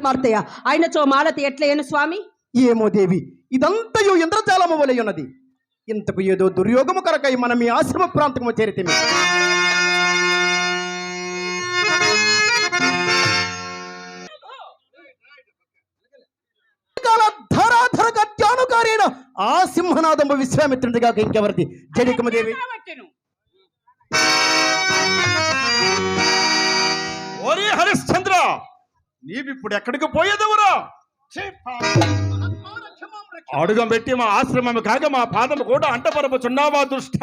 కుమార్తెయ ఆయనచో మాలతి ఎట్లయ్యను స్వామి ఏమో దేవి ఇదంతయు ఇంద్రజాలము వలె ఉన్నది ఇంతకు ఏదో దుర్యోగము కొరకై మనం ఈ ఆశ్రమ ప్రాంతము చేరితిమి కాల ధరాధర గత్యానుకారైన ఆ సింహనాదము విశ్వామిత్రుడిగా ఇంకెవరిది జడికమదేవి ఓరి హరిశ్చంద్ర నీవిప్పుడు ఎక్కడికి పోయేదెవరా అడుగం పెట్టి మా ఆశ్రమం కాక మా పాదము కూడా అంటపరపుచున్నావా దుష్ట?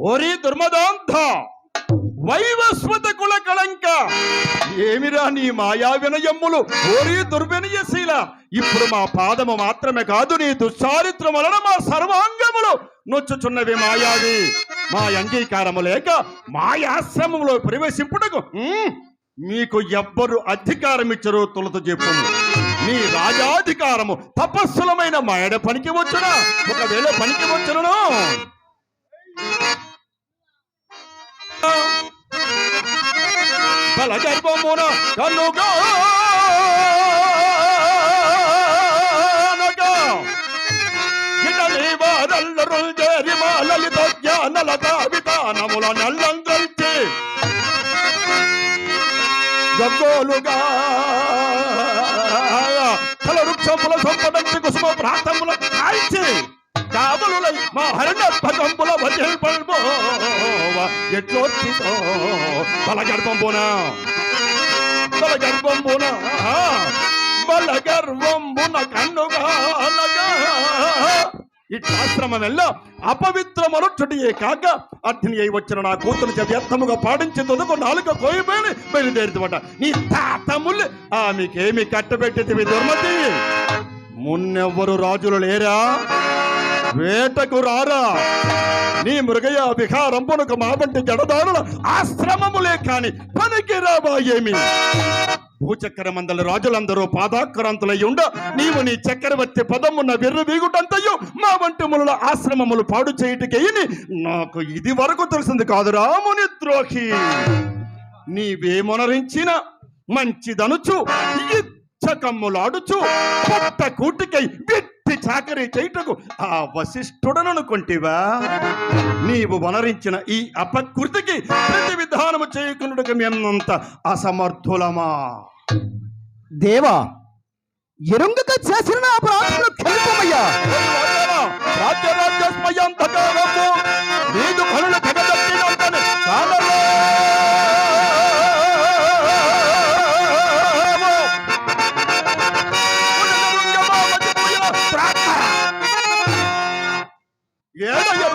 ఓరి దుర్మదాంధ వైవస్వత కుల కళంక ఏమిరా నీ మాయా వినయమ్ములు? ఓరి దుర్వినయశీల ఇప్పుడు మా పాదము మాత్రమే కాదు నీ దుశ్చారిత్రం వలన మా సర్వాంగములు నొచ్చుచున్నవి మాయావి. మా అంగీకారము లేక మాయాశ్రమంలో ప్రవేశింపుటకు మీకు ఎవ్వరు అధికారం ఇచ్చరో తొలత చెప్పు నీ రాజాధికారము తపస్సులమైన మాయడ పనికి వచ్చునా? ఒకవేళ పనికి వచ్చును బల గర్భమున కనుగా వారల్లరు చేరి మా లలిత జ్ఞానల విధానముల నల్లంగల్చి గగ్గోలుగా ఫల వృక్షముల సంపదంచి కుసుమ ప్రాంతముల కాల్చి కావలులై మా హరణ భగంబుల వదిలి పల్బోవ ఎట్లొచ్చితో బల గర్భంబున బల గర్భంబున బల గర్వంబున కన్నుగా అనగా ఇట్లాశ్రమమెల్ల అపవిత్రమరుచుడియే కాక అర్థిని అయి వచ్చిన నా కూతురు చేత ఎత్తముగా పాటించి తొదుకు నాలుక కోయిపోయి బయలుదేరుతుమాట నీ తాతములు ఆమెకేమి కట్టబెట్టితివి దుర్మతి? మున్నెవ్వరు రాజులు లేరా? వేటకు రారా. నీ మృగయ విహారంపునకు మా వంటి జడదారుల ఆశ్రమములే కాని పనికి రాబా ఏమి భూచక్ర మందల రాజులందరూ పాదాక్రాంతులై ఉండ నీవు నీ చక్రవర్తి పదమున్న విర్రు వీగుటంతయు మా వంటి మునుల ఆశ్రమములు పాడు చేయుటకేయని నాకు ఇది వరకు తెలిసింది కాదు రాముని ద్రోహి నీవేమొనరించిన మంచిదనుచు ఇచ్చకమ్ములాడుచు పట్ట కూటికై చాకరీ చేయుటకు ఆ వశిష్ఠుడననుకుంటివా నీవు వనరించిన ఈ అపకృతికి ప్రతి విధానము చేయకున్నట్టుగా మేమంత అసమర్థులమా? దేవా ఎరుంగక చేసిన నా ప్రాణములు కలుపమయ్యా రాజ్యరాజ్యస్మయంతకాలము నీదు కనులు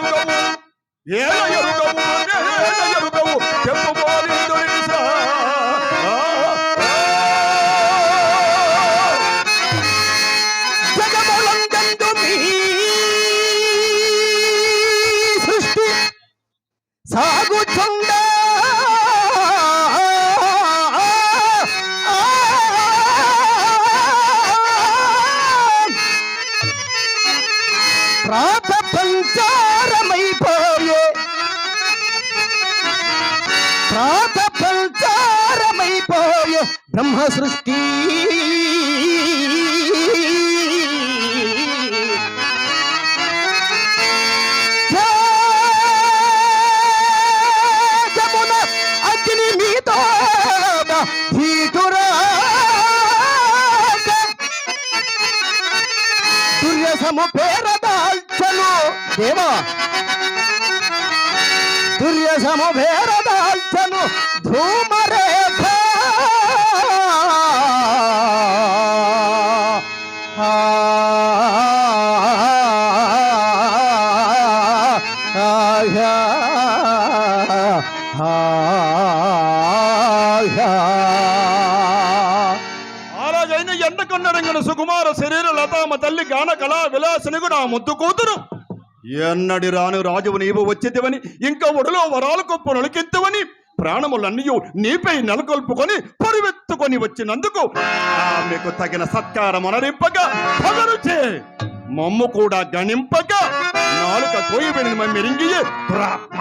ఎరుగవు ఏడ ఎరుగవు ఎరుగవు చెప్పుకోని దొరికిసా దుర్యసము పేరదాల్చను దేవా దుర్యసము పేరదాల్చను ధూమరేఖ ఆ, ఆయా, ఆయా. అలాగైన ఎండకొన్నరంగన సుకుమార శరీర తల్లి గాన కళా విలాసని కూడా ముద్దు కూతురు. ఎన్నడి రాను రాజువు నీవు వచ్చేదివని ఇంకా ఒడిలో వరాల కొప్పు నొలికెత్తువని ప్రాణములన్నీ నీపై నెలకొల్పుకొని పరివెత్తుకొని వచ్చినందుకు ఆమెకు తగిన సత్కారం అనరింపగా పగరుచే మమ్ము కూడా గణింపగా నాలుక కోయబడిన మెరింగియే దురాత్మ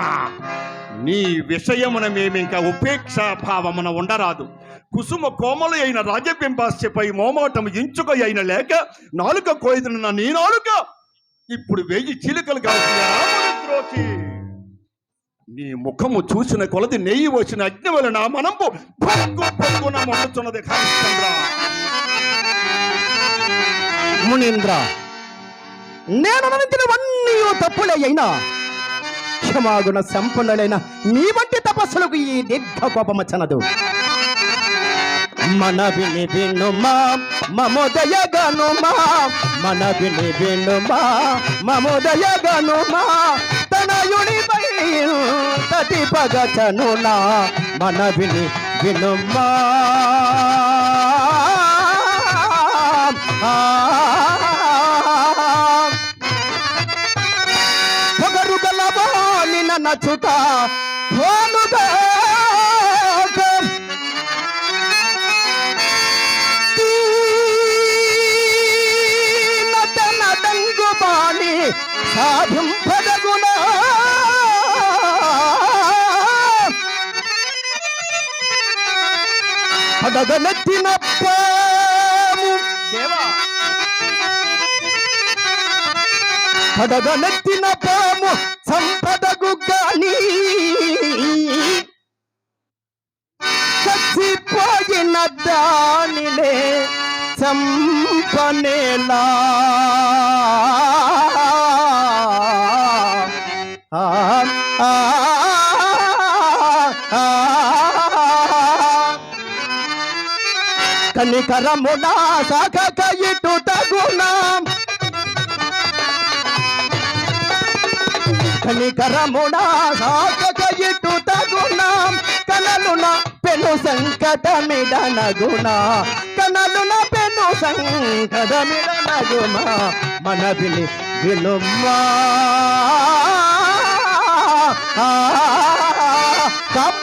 నీ విషయమున మేమింక ఉపేక్షా భావమున ఉండరాదు. కుసుమ కోమలు అయిన రాజబింబాస్యపై మోమాటం ఇంచుక అయిన లేక నాలుక కోయిదనున్న నీ నాలుక ఇప్పుడు వెయ్యి చిలుకలు కావచ్చు నీ ముఖము చూసిన కొలది నెయ్యి వచ్చిన అగ్ని వలన మనం పొంగు పొంగున మండుతున్నది మునీంద్ర నేను తప్పులే అయినా క్షమాగుణ సంపన్నులైన మీ వంటి తపస్సులకు ఈ దీర్ఘ కోపమచ్చనదు మన విని వినుమా మమోదయ గనుమా మన విని వినుమా మమోదయ గనుమా తనయుని తటి పగచనునా మన విని వినుమా. హోముగా నటనదంగు బాణి సాధింపదగునా. పడగనెత్తిన పాము దేవా. పడగనెత్తిన పాము సంపదగు గాని చచ్చిపోయిన దానినే చంపనేలా. కనికరమునా సాగక ఇటు తగునా. కనికరమునా సాగక ఇటు తగునా కనలున పెను సంకటమిడనగుణ కనలున పెను సంకటమిడనగుమా మన విని వినుమా ఆ, కప్.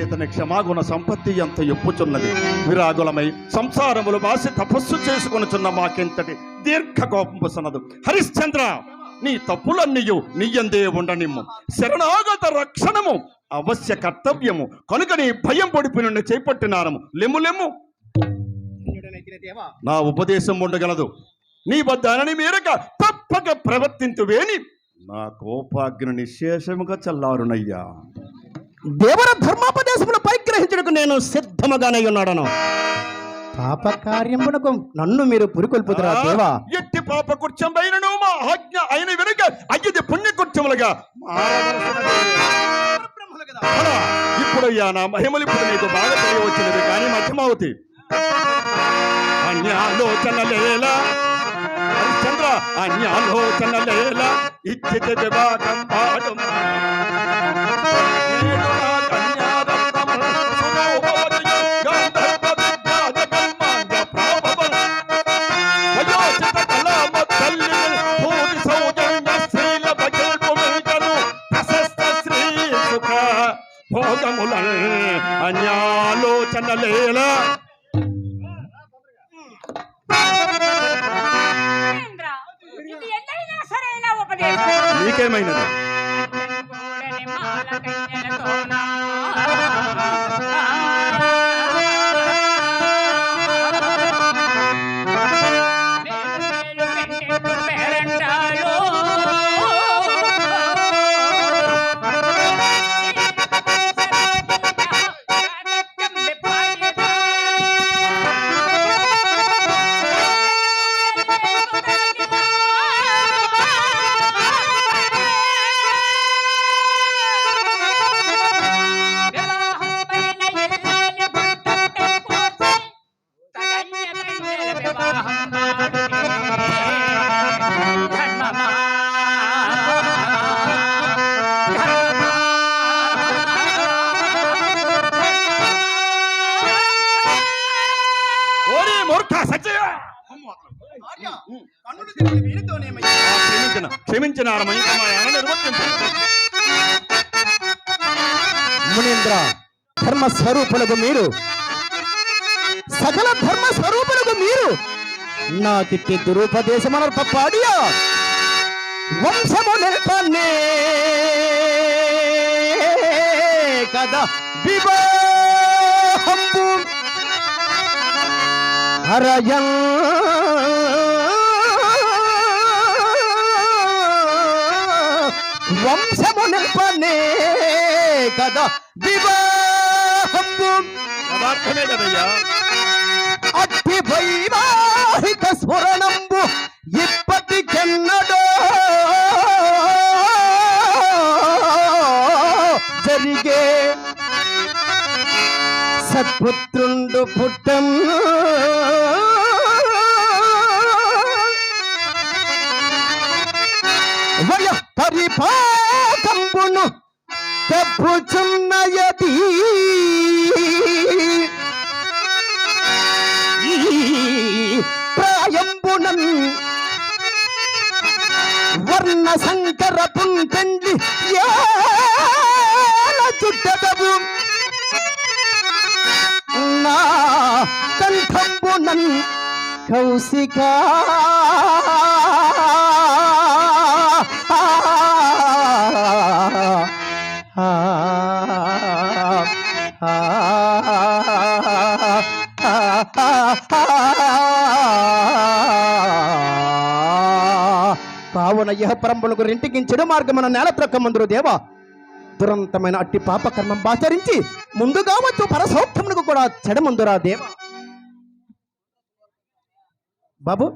ఇతని క్షమాగుణ సంపత్తి ఎంత ఎప్పుచున్నది. విరాగులమై సంసారములు బాసి తపస్సు చేసుకొనుచున్న మాకెంతటి దీర్ఘ కోపంపుసన్నదు హరిశ్చంద్ర నీ తప్పులన్నీయు నీయందే ఉండనిమ్ము. శరణాగత రక్షణము అవశ్య కర్తవ్యము. కనుక నీ భయం పొడిపి నుండి చేపట్టినారము. లెమ్ము లెమ్ము. నా ఉపదేశం ఉండగలదు. నీ వద్ద అనని మేరక తప్పక ప్రవర్తింతువేని. నా కోపాగ్ని నిశేషముగా చల్లారునయ్యా. దేవర ధర్మోపదేశమును పరిగ్రహించుటకు నేను సిద్ధముగానే ఉన్నాడను. పాప కార్యమునకు నన్ను మీరు పురికొల్పుతురా దేవా. ఎట్టి పాప కుర్చం పైనను మా ఆజ్ఞ అయిన వెనుక అయ్యది పుణ్య కుర్చములుగా అలా, ఇప్పుడయ్యా నా మహిమలు ఇప్పుడు నీకు బాగా తెలియవచ్చినవి కానీ మధ్యమావతి. అన్యాలోచనలేలా హరిశ్చంద్ర అన్యాలోచనలేలా ఇచ్చిత వివాహం పాడు లేలా క్షమించిన క్షమించిన మునీంద్ర ధర్మ స్వరూపులకు మీరు సకల ధర్మ స్వరూపులకు మీరు నా తిట్టి దురుపదేశమనర్ప పాడియా వంశము నిలపన్నే కదా వివాహంబు. హరయన్ వంశము నిలపనే కదా. వివాహంబు పదార్థమే కదయ్యా. అట్టి వైవాహిక స్ఫురణంబు ఇప్పటికెన్నడో జరిగే సత్పుత్రుండు పుట్టం వారి పరిపాకంబును తప్పుచున్నయది ఈ వర్ణ సంకర పుంపెండి చుట్టదవు నా కంఠంబునం కౌశికా కావున ఇహ పరంపులకు రెంటికి చెడు మార్గమున నేల త్రొక్కమందురు దేవా. దురంతమైన అట్టి పాప కర్మం ఆచరించి ముందుగా వచ్చు పరసౌఖ్యమునకు కూడా చెడమందురా దేవా. బాబు